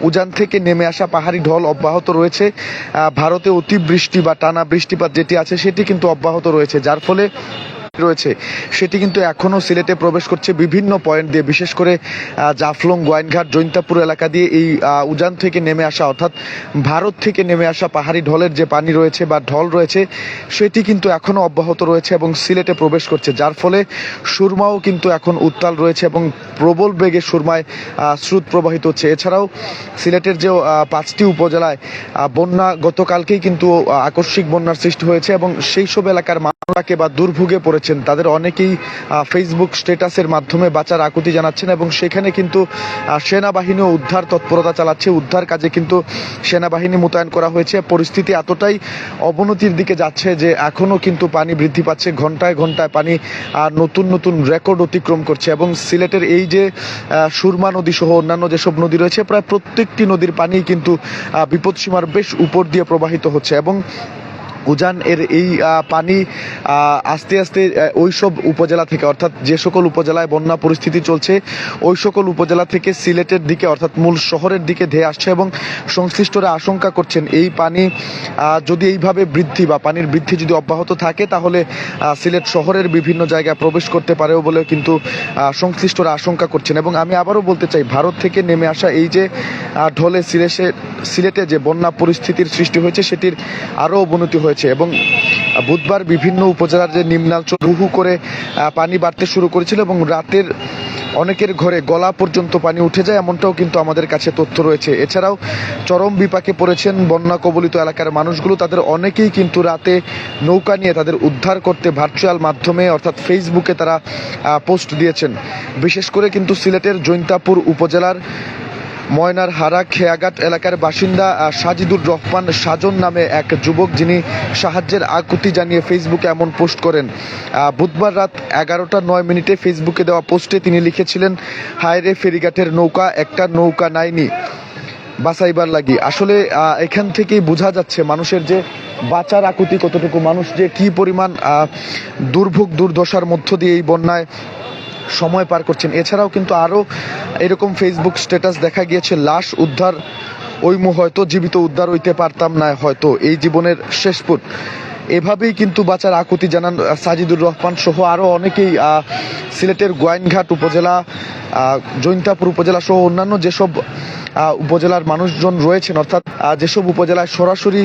উজান থেকে নেমে আসা পাহাড়ি ঢল অব্যাহত রয়েছে। ভারতে অতিবৃষ্টি বা টানা বৃষ্টিপাত যেটি আছে, সেটি কিন্তু অব্যাহত রয়েছে, যার ফলে রয়েছে, সেটি কিন্তু এখনও সিলেটে প্রবেশ করছে বিভিন্ন পয়েন্ট দিয়ে, বিশেষ করে জাফলং, গোয়াইনঘাট, জৈন্তাপুর এলাকা দিয়ে এই উজান থেকে নেমে আসা, অর্থাৎ ভারত থেকে নেমে আসা পাহাড়ি ঢলের যে পানি রয়েছে বা ঢল রয়েছে, সেটি কিন্তু এখনও অব্যাহত রয়েছে এবং সিলেটে প্রবেশ করছে। যার ফলে সুরমাও কিন্তু এখন উত্তাল রয়েছে এবং প্রবল বেগে সুরমায় স্রোত প্রবাহিত হচ্ছে। এছাড়াও সিলেটের যে পাঁচটি উপজেলায় বন্যা গতকালকেই কিন্তু আকস্মিক বন্যার সৃষ্টি হয়েছে এবং সেই সব এলাকার মানুষকে বা দুর্ভোগে পড়েছেন তাদের অনেকেই ফেসবুক স্ট্যাটাসের মাধ্যমে বাঁচার আকুতি জানাচ্ছেন এবং সেখানে কিন্তু সেনাবাহিনীও উদ্ধার তৎপরতা চালাচ্ছে। উদ্ধার কাজে কিন্তু সেনাবাহিনী মোতায়েন করা হয়েছে। পরিস্থিতি এতটাই অবনতির দিকে যাচ্ছে যে এখনও কিন্তু পানি বৃদ্ধি পাচ্ছে। ঘন্টায় ঘন্টায় পানি আর নতুন নতুন রেকর্ড অতিক্রম করছে এবং সিলেটের এই যে সুরমা নদী সহ অন্যান্য যেসব নদী রয়েছে, প্রায় প্রত্যেকটি নদীর পানি কিন্তু বিপদসীমার বেশ উপর দিয়ে প্রবাহিত হচ্ছে এবং উজান এর এই পানি আস্তে আস্তে ওই সব উপজেলা থেকে, অর্থাৎ যে সকল উপজেলায় বন্যা পরিস্থিতি চলছে, ওই সকল উপজেলা থেকে সিলেটের দিকে, অর্থাৎ মূল শহরের দিকে ধেয়ে আসছে এবং সংশ্লিষ্টরা আশঙ্কা করছেন এই পানি যদি এইভাবে বৃদ্ধি বা পানির বৃদ্ধি যদি অব্যাহত থাকে, তাহলে সিলেট শহরের বিভিন্ন জায়গায় প্রবেশ করতে পারেও বলেও কিন্তু সংশ্লিষ্টরা আশঙ্কা করছেন। এবং আমি আবারও বলতে চাই, ভারত থেকে নেমে আসা এই যে ঢলে সিলেটে সিলেটে যে বন্যা পরিস্থিতির সৃষ্টি হয়েছে, সেটির আরও অবনতি হয়েছে। এবং বুধবার বিভিন্ন উপজেলার যে নিম্নাঞ্চল হুহু করে পানি বাড়তে শুরু করেছিল এবং রাতের অনেকের ঘরে গলা পর্যন্ত পানি উঠে যায়, এমনটাও কিন্তু আমাদের কাছে তথ্য রয়েছে। এছাড়াও চরম বিপাকে পড়েছেন বন্যা কবলিত এলাকার মানুষগুলো। তাদের অনেকেই কিন্তু রাতে নৌকা নিয়ে তাদের উদ্ধার করতে ভার্চুয়াল মাধ্যমে, অর্থাৎ ফেসবুকে তারা পোস্ট দিয়েছেন। বিশেষ করে কিন্তু সিলেটের জৈন্তাপুর উপজেলার ময়নার হারা খেয়াঘাট এলাকার বাসিন্দা সাজিদুর রহমান সাজন নামে এক যুবক যিনি সাহায্যের আকুতি জানিয়ে ফেসবুকে এমন পোস্ট করেন। বুধবার রাত এগারোটা নয় মিনিটে ফেসবুকে দেওয়া পোস্টে তিনি লিখেছিলেন হায়রে ফেরিঘাটের নৌকা, একটা নৌকা নাইনি। বাঁচাইবার লাগি। আসলে এখান থেকেই বোঝা যাচ্ছে মানুষের যে বাঁচার আকুতি কতটুকু, মানুষ যে কি পরিমাণ দুর্ভোগ, দুর্দশার মধ্য দিয়ে এই বন্যায় সময় পার করছেন। এছাড়াও কিন্তু আরও এরকম ফেসবুক স্ট্যাটাস দেখা গিয়েছে, লাশ উদ্ধার, ওই মু হয়তো জীবিত উদ্ধার হইতে পারতাম না হয়তো, এই জীবনের শেষ পুট এভাবেই কিন্তু বাঁচার আকুতি জানান সাজিদুর রহমান সহ আরও অনেকেই সিলেটের গোয়াইনঘাট উপজেলা জৈন্তাপুর উপজেলা সহ অন্যান্য যেসব উপজেলার মানুষজন রয়েছেন, অর্থাৎ যেসব উপজেলায় সরাসরি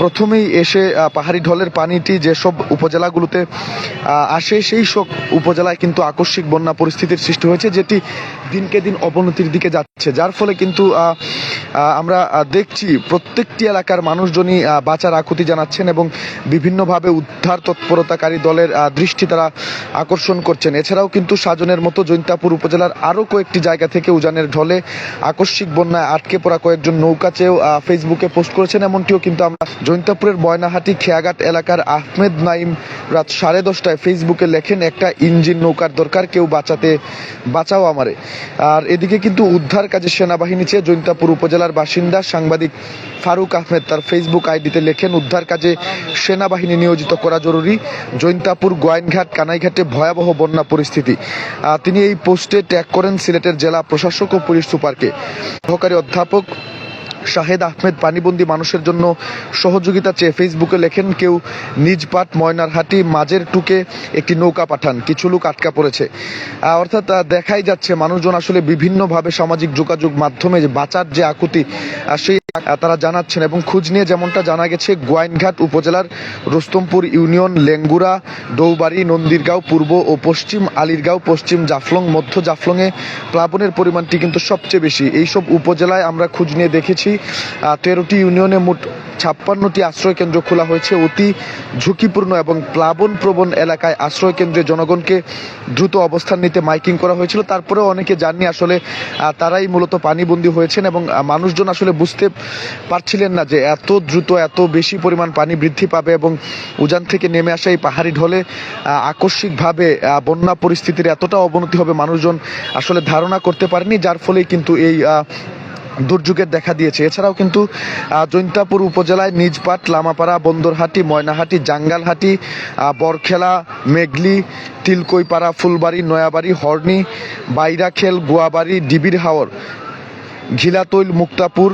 প্রথমেই এসে পাহাড়ি ঢলের পানিটি যেসব উপজেলাগুলোতে আসে, সেই সব উপজেলায় কিন্তু আকস্মিক বন্যা পরিস্থিতির সৃষ্টি হয়েছে, যেটি দিনকে দিন অবনতির দিকে যাচ্ছে। যার ফলে কিন্তু আমরা দেখছি প্রত্যেকটি এলাকার মানুষজনই বাঁচার আকুতি জানাচ্ছেন এবং বিভিন্নভাবে উদ্ধার তৎপরতাকারী দলের দৃষ্টি তারা আকর্ষণ করছেন। এছাড়াও কিন্তু সাজনের মতো জৈন্তাপুর উপজেলার আরও কয়েকটি জায়গা থেকে উজানের ঢলে আকস্মিক বন্যায় আটকে পড়া কয়েকজন নৌকা চেয়েও ফেসবুকে পোস্ট করেছেন এমনটিও কিন্তু আমরা। জৈন্তাপুরের বয়নাহাটি খেয়াঘাট এলাকার আহমেদ নাইম রাত সাড়ে দশটায় ফেসবুকে লেখেন, একটা ইঞ্জিন নৌকার দরকার, কেউ বাঁচাতে, বাঁচাও আমারে। আর এদিকে কিন্তু উদ্ধার কাজে সেনাবাহিনী চেয়ে জৈন্তাপুর উপজেলার বাসিন্দা সাংবাদিক ফারুক আহমেদ তার ফেসবুক আইডিতে লেখেন, উদ্ধার কাজে সেনাবাহিনী নিয়োজিত করা জরুরি। জৈন্তাপুর গোয়াইনঘাট, কানাইঘাটে ভয়াবহ বন্যা পরিস্থিতি। তিনি এই পোস্টে ট্যাগ করেন সিলেটের জেলা প্রশাসক ও পুলিশ সুপারকে। সহকারী অধ্যাপক শাহেদ আহমেদ পানিবন্দী মানুষের জন্য সহযোগিতা চেয়ে ফেসবুকে লেখেন, কেউ নিজ পাট ময়নারহাটি মাঝের টুকে একটি নৌকা পাঠান, কিছু লোক আটকা পড়েছে। অর্থাৎ দেখাই যাচ্ছে মানুষজন আসলে বিভিন্নভাবে সামাজিক যোগাযোগ মাধ্যমে যে বাঁচার যে আকুতি সেই তারা জানাচ্ছেন এবং খোঁজ নিয়ে যেমনটা জানা গেছে, গোয়াইনঘাট উপজেলার রুস্তমপুর ইউনিয়ন লেঙ্গুরা ডৌবাড়ি নন্দীরগাঁও, পূর্ব ও পশ্চিম আলিরগাঁও, পশ্চিম জাফলং, মধ্য জাফলংয়ে প্লাবনের পরিমাণটি কিন্তু সবচেয়ে বেশি। এইসব উপজেলায় আমরা খোঁজ নিয়ে দেখেছি তেরোটি ইউনিয়নে মোট ছাপ্পান্নটি আশ্রয় কেন্দ্র খোলা হয়েছে। অতি ঝুঁকিপূর্ণ এবং প্লাবন প্রবণ এলাকায় আশ্রয় কেন্দ্রে জনগণকে দ্রুত অবস্থান নিতে মাইকিং করা হয়েছিল। তারপরেও অনেকে জাননি আসলে তারাই মূলত পানিবন্দী হয়েছেন এবং মানুষজন আসলে বুঝতে পারছিলেন না যে এত দ্রুত, এত বেশি পরিমাণ পানি বৃদ্ধি পাবে এবং উজান থেকে নেমে আসা এই পাহাড়ি ঢলে আকস্মিকভাবে বন্যা পরিস্থিতির এতটা অবনতি হবে, মানুষজন আসলে ধারণা করতে পারেনি। যার ফলেই কিন্তু এই দুর্যোগের দেখা দিয়েছে। এছাড়াও কিন্তু জৈন্তাপুর উপজেলায় নিজপাট লামাপাড়া, বন্দরহাটি, ময়নাহাটি, জাঙ্গালহাটি বরখেলা, মেঘলি, তিলকইপাড়া, ফুলবাড়ি, নয়াবাড়ি, হর্নি, বাইরাখেল, গুয়াবাড়ি, ডিবির হাওর, ঘিলাতৈল, মুক্তাপুর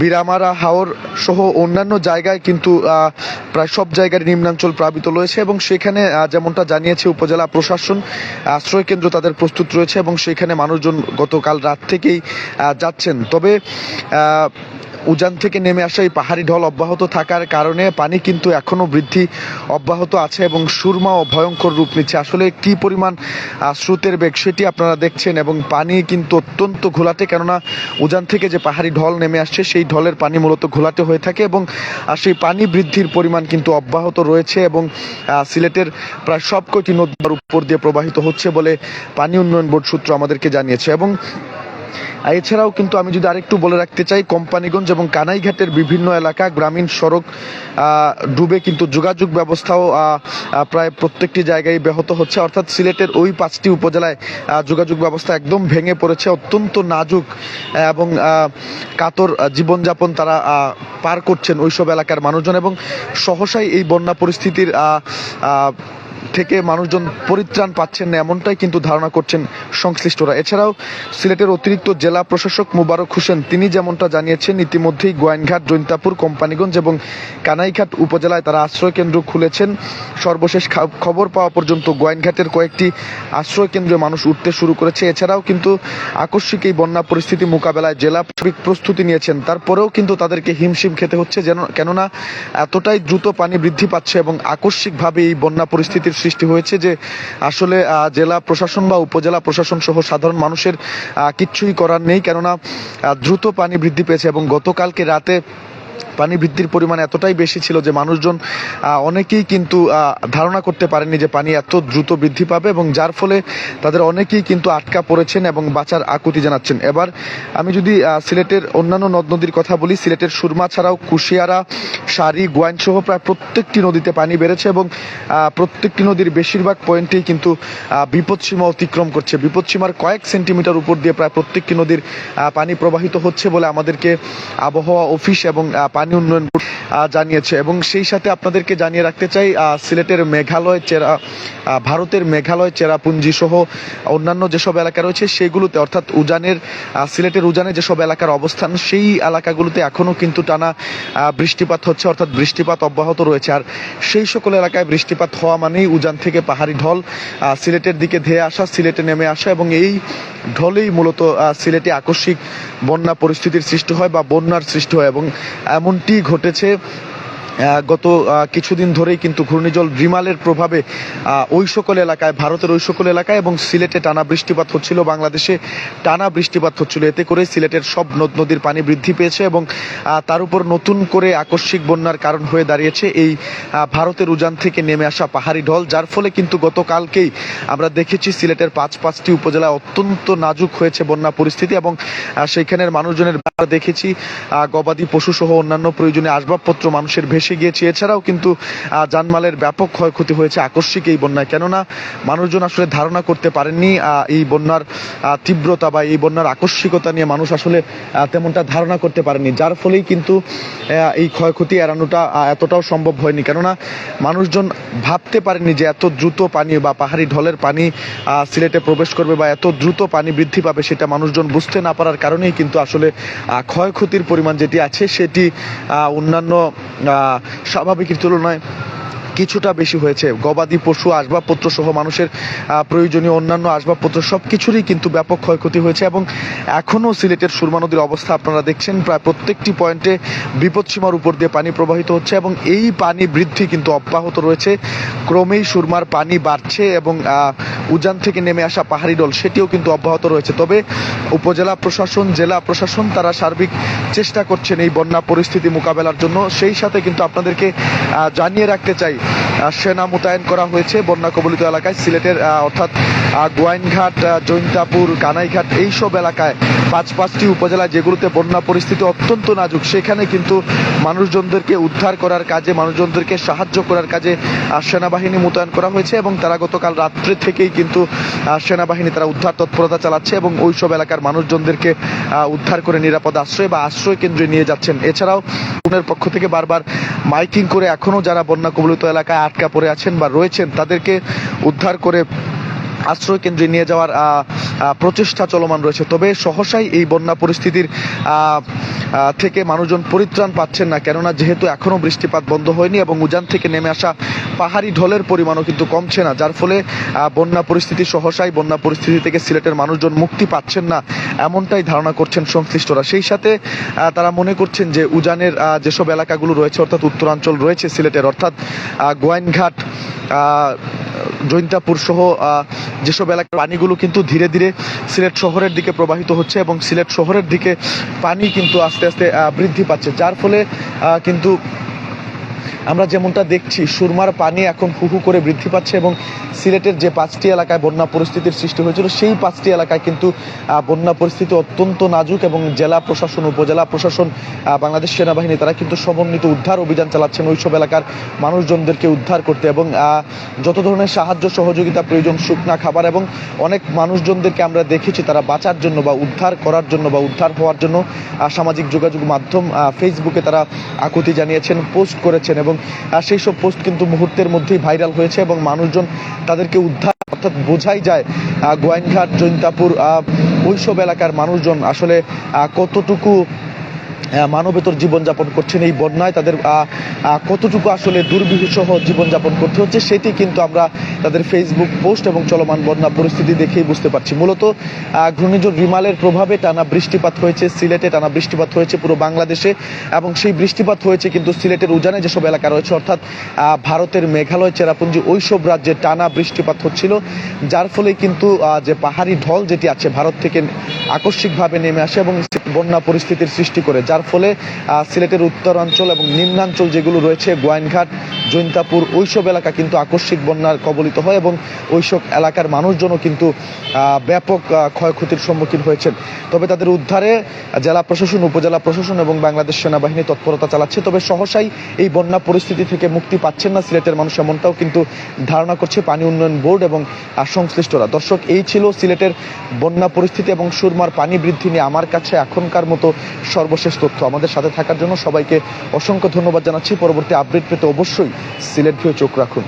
বিরামারা, হাওর সহ অন্যান্য জায়গায় কিন্তু প্রায় সব জায়গায় নিম্নাঞ্চল প্লাবিত রয়েছে এবং সেখানে যেমনটা জানিয়েছে উপজেলা প্রশাসন, আশ্রয় কেন্দ্র তাদের প্রস্তুত রয়েছে এবং সেখানে মানুষজন গতকাল রাত থেকেই যাচ্ছেন। তবে উজান থেকে নেমে আসা এই পাহাড়ি ঢল অব্যাহত থাকার কারণে পানি কিন্তু এখনও বৃদ্ধি অব্যাহত আছে এবং সুরমা ও ভয়ঙ্কর রূপ নিচ্ছে। আসলে কি পরিমাণ স্রোতের বেগ সেটি আপনারা দেখছেন এবং পানি কিন্তু অত্যন্ত ঘোলাটে, কেননা উজান থেকে যে পাহাড়ি ঢল নেমে আসছে, সেই ঢলের পানি মূলত ঘোলাটে হয়ে থাকে এবং সেই পানি বৃদ্ধির পরিমাণ কিন্তু অব্যাহত রয়েছে এবং সিলেটের প্রায় সবকটি নদীর উপর দিয়ে প্রবাহিত হচ্ছে বলে পানি উন্নয়ন বোর্ড সূত্র আমাদেরকে জানিয়েছে এবং এছাড়াও কিন্তু আমি যদি আরেকটু বলে রাখতে চাই, কোম্পানিগঞ্জ এবং কানাইঘাটের বিভিন্ন এলাকা, গ্রামীণ সড়ক ডুবে কিন্তু যোগাযোগ ব্যবস্থাও প্রায় প্রত্যেকটি জায়গায় ব্যাহত হচ্ছে। অর্থাৎ সিলেটের ওই পাঁচটি উপজেলায় যোগাযোগ ব্যবস্থা একদম ভেঙে পড়েছে। অত্যন্ত নাজুক এবং কাতর জীবনযাপন তারা পার করছেন ওইসব এলাকার মানুষজন। এবং সহসাই এই বন্যা পরিস্থিতির থেকে মানুষজন পরিত্রাণ পাচ্ছেন না, এমনটাই কিন্তু ধারণা করছেন সংশ্লিষ্টরা। এছাড়াও সিলেটের অতিরিক্ত জেলা প্রশাসক মুবারক হোসেন, তিনি যেমনটা জানিয়েছেন, ইতিমধ্যেই গোয়াইনঘাট, জৈন্তাপুর, কোম্পানিগঞ্জ এবং কানাইঘাট উপজেলায় তারা আশ্রয় কেন্দ্র খুলেছেন। সর্বশেষ খবর পাওয়া পর্যন্ত গোয়াইনঘাটের কয়েকটি আশ্রয় কেন্দ্রে মানুষ উঠতে শুরু করেছে। এছাড়াও কিন্তু আকস্মিক এই বন্যা পরিস্থিতি মোকাবেলায় জেলা প্রস্তুতি নিয়েছেন। তারপরেও কিন্তু তাদেরকে হিমশিম খেতে হচ্ছে যেন কেননা এতটাই দ্রুত পানি বৃদ্ধি পাচ্ছে এবং আকস্মিকভাবে এই বন্যা পরিস্থিতির সৃষ্টি হয়েছে যে আসলে জেলা প্রশাসন বা উপজেলা প্রশাসন সহ সাধারণ মানুষের কিচ্ছুই করার নেই। কেননা দ্রুত পানি বৃদ্ধি পেয়েছে এবং গতকালকে রাতে পানি বৃদ্ধির পরিমাণ এতটাই বেশি ছিল যে মানুষজন অনেকেই কিন্তু ধারণা করতে পারেনি যে পানি এত দ্রুত বৃদ্ধি পাবে এবং যার ফলে তাদের অনেকেই কিন্তু আটকা পড়েছেন এবং বাঁচার আকুতি জানাচ্ছেন। এবার আমি যদি সিলেটের অন্যান্য নদ নদীর কথা বলি, সিলেটের সুরমা ছাড়াও কুশিয়ারা, সারি গোয়াইন সহ প্রায় প্রত্যেকটি নদীতে পানি বেড়েছে এবং প্রত্যেকটি নদীর বেশিরভাগ পয়েন্টেই কিন্তু বিপদসীমা অতিক্রম করছে। বিপদসীমার কয়েক সেন্টিমিটার উপর দিয়ে প্রায় প্রত্যেকটি নদীর পানি প্রবাহিত হচ্ছে বলে আমাদেরকে আবহাওয়া অফিস এবং পানি উন্নয়ন জানিয়েছে। এবং সেই সাথে আপনাদেরকে জানিয়ে রাখতে চাই সিলেটের মেঘালয়, চেরা ভারতের মেঘালয়, চেরাপুঞ্জি সহ অন্যান্য যেসব এলাকা রয়েছে সেগুলোতে অর্থাৎ উজানের সিলেটের উজানে যেসব এলাকার অবস্থান, সেই এলাকাগুলোতে এখনও কিন্তু টানা বৃষ্টিপাত হচ্ছে, অর্থাৎ বৃষ্টিপাত অব্যাহত রয়েছে। আর সেই সকল এলাকায় বৃষ্টিপাত হওয়া মানেই উজান থেকে পাহাড়ি ঢল সিলেটের দিকে ধেয়ে আসা, সিলেটে নেমে আসা এবং এই ঢলেই মূলত সিলেটে আকস্মিক বন্যা পরিস্থিতির সৃষ্টি হয় বা বন্যার সৃষ্টি হয় এবং এমনটি ঘটেছে গত কিছুদিন ধরেই কিন্তু ঘূর্ণিঝড় রিমালের প্রভাবে ওই সকল এলাকায়, ভারতের ওই সকল এলাকায় এবং সিলেটে টানা বৃষ্টিপাত হচ্ছিল, বাংলাদেশে টানা বৃষ্টিপাত হচ্ছিল। এতে করে সিলেটের সব নদ, নদীর পানি বৃদ্ধি পেয়েছে এবং তার উপর নতুন করে আকস্মিক বন্যার কারণ হয়ে দাঁড়িয়েছে এই ভারতের উজান থেকে নেমে আসা পাহাড়ি ঢল, যার ফলে কিন্তু গতকালকেই আমরা দেখেছি সিলেটের পাঁচ পাঁচটি উপজেলায় অত্যন্ত নাজুক হয়েছে বন্যা পরিস্থিতি এবং সেইখানের মানুষজনের দেখেছি গবাদি পশু সহ অন্যান্য প্রয়োজনীয় আসবাবপত্র মানুষের ভেসে গিয়েছে। এছাড়াও কিন্তু জানমালের ব্যাপক ক্ষয়ক্ষতি হয়েছে আকস্মিক এই বন্যায়। কেননা, মানুষজন আসলে ধারণা করতে পারেননি এই বন্যার তীব্রতা বা এই বন্যার আকস্মিকতা নিয়ে মানুষ আসলে তেমনটা ধারণা করতে পারেনি যার ফলেই কিন্তু এই ক্ষয়ক্ষতি এড়ানোটা এতটাও সম্ভব হয়নি। কেননা, মানুষজন ভাবতে পারেনি যে এত দ্রুত পানি বা পাহাড়ি ঢলের পানি সিলেটে প্রবেশ করবে বা এত দ্রুত পানি বৃদ্ধি পাবে সেটা মানুষজন বুঝতে না পারার কারণেই কিন্তু আসলে ক্ষয়ক্ষতির পরিমাণ যেটি আছে সেটি অন্যান্য স্বাভাবিকের তুলনায় কিছুটা বেশি হয়েছে। গবাদি পশু আসবাবপত্র সহ মানুষের প্রয়োজনীয় অন্যান্য আসবাবপত্র সব কিছুরই কিন্তু ব্যাপক ক্ষয়ক্ষতি হয়েছে এবং এখনও সিলেটের সুরমা নদীর অবস্থা আপনারা দেখছেন, প্রায় প্রত্যেকটি পয়েন্টে বিপদসীমার উপর দিয়ে পানি প্রবাহিত হচ্ছে এবং এই পানি বৃদ্ধি কিন্তু অব্যাহত রয়েছে। ক্রমেই সুরমার পানি বাড়ছে এবং উজান থেকে নেমে আসা পাহাড়ি ডল সেটিও কিন্তু অব্যাহত রয়েছে। তবে উপজেলা প্রশাসন, জেলা প্রশাসন তারা সার্বিক চেষ্টা করছেন এই বন্যা পরিস্থিতি মোকাবেলার জন্য। সেই সাথে কিন্তু আপনাদেরকে জানিয়ে রাখতে চাই সেনা মোতায়েন করা হয়েছে বন্যা কবলিত এলাকায়, সিলেটের অর্থাৎ গোয়াইনঘাট জৈন্তাপুর, কানাইঘাট এইসব এলাকায় পাঁচ পাঁচটি উপজেলা যেগুলোতে বন্যা পরিস্থিতি অত্যন্ত নাজুক, সেখানে কিন্তু মানুষজনদেরকে উদ্ধার করার কাজে, মানুষজনদেরকে সাহায্য করার কাজে সেনাবাহিনী মোতায়েন করা হয়েছে এবং তারা গতকাল রাত্রে থেকেই কিন্তু সেনাবাহিনী তারা উদ্ধার তৎপরতা চালাচ্ছে এবং ওইসব এলাকার মানুষজনদেরকে উদ্ধার করে নিরাপদ আশ্রয় বা আশ্রয় কেন্দ্রে নিয়ে যাচ্ছেন। এছাড়াও পক্ষ থেকে বারবার মাইকিং করে এখনও যারা বন্যা কবলিত এলাকায় আটকা পড়ে আছেন বা রয়েছেন, তাদেরকে উদ্ধার করে আশ্রয় কেন্দ্রে নিয়ে যাওয়ার প্রচেষ্টা চলমান রয়েছে। তবে সহসাই এই বন্যা পরিস্থিতির থেকে মানুষজন পরিত্রাণ পাচ্ছেন না। কেননা যেহেতু এখনও বৃষ্টিপাত বন্ধ হয়নি এবং উজান থেকে নেমে আসা পাহাড়ি ঢলের পরিমাণও কিন্তু কমছে না, যার ফলে বন্যা পরিস্থিতি সহসাই বন্যা পরিস্থিতি থেকে সিলেটের মানুষজন মুক্তি পাচ্ছেন না, এমনটাই ধারণা করছেন সংশ্লিষ্টরা। সেই সাথে তারা মনে করছেন যে উজানের যেসব এলাকাগুলো রয়েছে, অর্থাৎ উত্তরাঞ্চল রয়েছে সিলেটের, অর্থাৎ গোয়াইনঘাট জৈন্তাপুর সহ যেসব এলাকার পানিগুলো কিন্তু ধীরে ধীরে সিলেট শহরের দিকে প্রবাহিত হচ্ছে এবং সিলেট শহরের দিকে পানি কিন্তু আস্তে আস্তে আস্তে বৃদ্ধি পাচ্ছে। যার ফলে কিন্তু আমরা যেমনটা দেখছি, সুরমার পানি এখন হু হু করে বৃদ্ধি পাচ্ছে এবং সিলেটের যে পাঁচটি এলাকায় বন্যা পরিস্থিতির সৃষ্টি হয়েছিল, সেই পাঁচটি এলাকায় কিন্তু বন্যা পরিস্থিতি অত্যন্ত নাজুক এবং জেলা প্রশাসন, উপজেলা প্রশাসন বাংলাদেশ সেনাবাহিনী, তারা কিন্তু সমন্বিত উদ্ধার অভিযান চালাচ্ছেন ওইসব এলাকার মানুষজনদেরকে উদ্ধার করতে এবং যত ধরনের সাহায্য, সহযোগিতা, প্রয়োজন, শুকনা খাবার এবং অনেক মানুষজনদেরকে আমরা দেখেছি, তারা বাঁচার জন্য বা উদ্ধার করার জন্য বা উদ্ধার হওয়ার জন্য সামাজিক যোগাযোগ মাধ্যম ফেসবুকে তারা আকুতি জানিয়েছেন, পোস্ট করেছেন। এবং আহ, সেই সব পোস্ট কিন্তু মুহূর্তের মধ্যেই ভাইরাল হয়েছে এবং মানুষজন তাদেরকে উদ্ধার অর্থাৎ বোঝাই যায় গোয়াইনঘাট জৈন্তাপুর ওইসব এলাকার মানুষজন আসলে কতটুকু মানবেতর জীবনযাপন করছেন এই বন্যায়। তাদের কতটুকু আসলে দুর্বিষহ জীবনযাপন করতে হচ্ছে সেটি কিন্তু আমরা তাদের ফেসবুক পোস্ট এবং চলমান বন্যা পরিস্থিতি দেখেই বুঝতে পারছি। মূলত ঘূর্ণিঝড় রিমালের প্রভাবে টানা বৃষ্টিপাত হয়েছে, সিলেটে টানা বৃষ্টিপাত হয়েছে পুরো বাংলাদেশে এবং সেই বৃষ্টিপাত হয়েছে কিন্তু সিলেটের উজানে যেসব এলাকা রয়েছে, অর্থাৎ ভারতের মেঘালয়, চেরাপুঞ্জি, ওইসব রাজ্যে টানা বৃষ্টিপাত হচ্ছিল, যার ফলে কিন্তু যে পাহাড়ি ঢল যেটি আছে, ভারত থেকে আকস্মিকভাবে নেমে আসে এবং বন্যা পরিস্থিতির সৃষ্টি করে, যার ফলে সিলেটের উত্তরাঞ্চল এবং নিম্নাঞ্চল যেগুলো রয়েছে, গোয়াইনঘাট, জৈন্তাপুর, ওইসব এলাকা কিন্তু আকস্মিক বন্যার কবলিত হয় এবং ওইসব এলাকার মানুষজনও কিন্তু ব্যাপক ক্ষয়ক্ষতির সম্মুখীন হয়েছেন। তবে তাদের উদ্ধারে জেলা প্রশাসন, উপজেলা প্রশাসন এবং বাংলাদেশ সেনাবাহিনী তৎপরতা চালাচ্ছে। তবে সহসাই এই বন্যা পরিস্থিতি থেকে মুক্তি পাচ্ছেন না সিলেটের মানুষ, এমনটাও কিন্তু ধারণা করছে পানি উন্নয়ন বোর্ড এবং সংশ্লিষ্টরা। দর্শক, এই ছিল সিলেটের বন্যা পরিস্থিতি এবং সুরমার পানি বৃদ্ধি নিয়ে আমার কাছে এখনকার মতো সর্বশেষ তথ্য আমাদের সাথে থাকার জন্য সবাইকে অসংখ্য ধন্যবাদ জানাচ্ছি। পরবর্তী আপডেট পেতে অবশ্যই সিলেট ভিউ চোখ রাখুন।